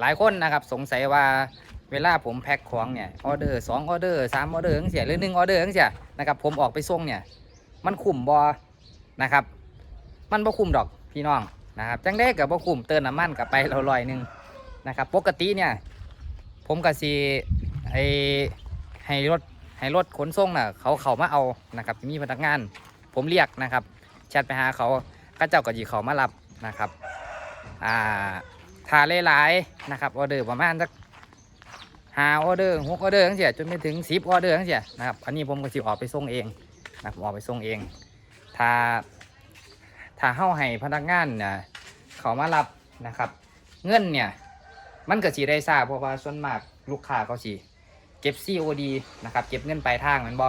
หลายคนนะครับสงสัยว่าเวลาผมแพ็คของเนี่ยออเดอร์สองออเดอร์สามออเดอร์ทั้งเสียหรือหนึ่งออเดอร์ทั้งเสียนะครับผมออกไปส่งเนี่ยมันคุ้มบอนะครับ มันบ่คุ้มดอกพี่น้องนะครับจังได้กับบ่คุ้มเติมน้ำมันกับไปเราลอยหนึ่งนะครับปกติเนี่ยผมกับซีไอให้รถให้รถขนส่งน่ะเขาเขามาเอานะครับมีพนักงาน ผมเรียกนะครับแชทไปหาเขาก็เจ้าก็จีเขามารับนะครับอ่า ทาหลายๆนะครับออเดอร์ประมาณสักหาออเดอร์หกออเดอร์ทั้งเสียจนไปถึงสิบออเดอร์ทั้งเสียนะครับอันนี้ผมก็สิออกไปส่งเองนะผมออกไปส่งเองถ้าถ้าเข้าให้พนักงานเนี่ยเขามารับนะครับ เงินเนี่ยมันก็สีได้ทราบเพราะว่าส่วนมากลูกค้าเขาสีเก็บ COD นะครับเก็บเงินปลายทางมันบอ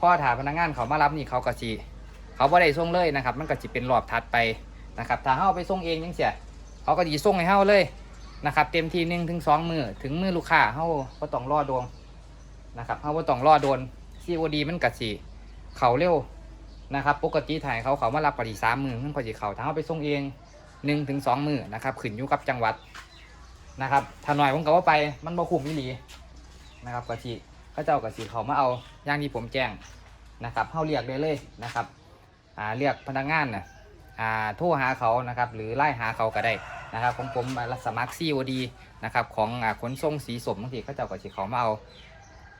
พ่อถาพนักงานเขามารับนี่เขาก็สีเขาบ่ได้ส่งเลยนะครับ มันก็จะเป็นรอบถัดไปนะครับ ถ้าเข้าไปส่งเองยังเสีย เขาก็ดีส่งให้เขาเลยนะครับ เต็มทีหนึ่งถึงสองมือถึงมือลูกค้าเข้าก็ต้องรอดวงนะครับเขาก็ต้องรอโดน COD มันก็สีเขาเร็วนะครับ ปกติถ่ายเขาเขามารับปฏิสามมือมันก็จะเขาถ้าเอาไปส่งเองหนึ่งถึงสองมือนะครับขึ้นอยู่กับจังหวัดนะครับถ้าหน่อยผมก็ว่าไปมันบ่คุ้มอีหลีนะครับกะจิก็เจ้ากะจิเขามาเอาอย่างที่ผมแจ้งนะครับเข้าเรียกได้เลยนะครับอ่าเรียกพนักงานน่ะ อ่าโทรหาเขานะครับหรือไล่หาเขาก็ได้นะครับของผมรัสมัคร COD นะครับของอ่าขนส่งสีสมบางทีก็เจ้ากะจิเขามาเอา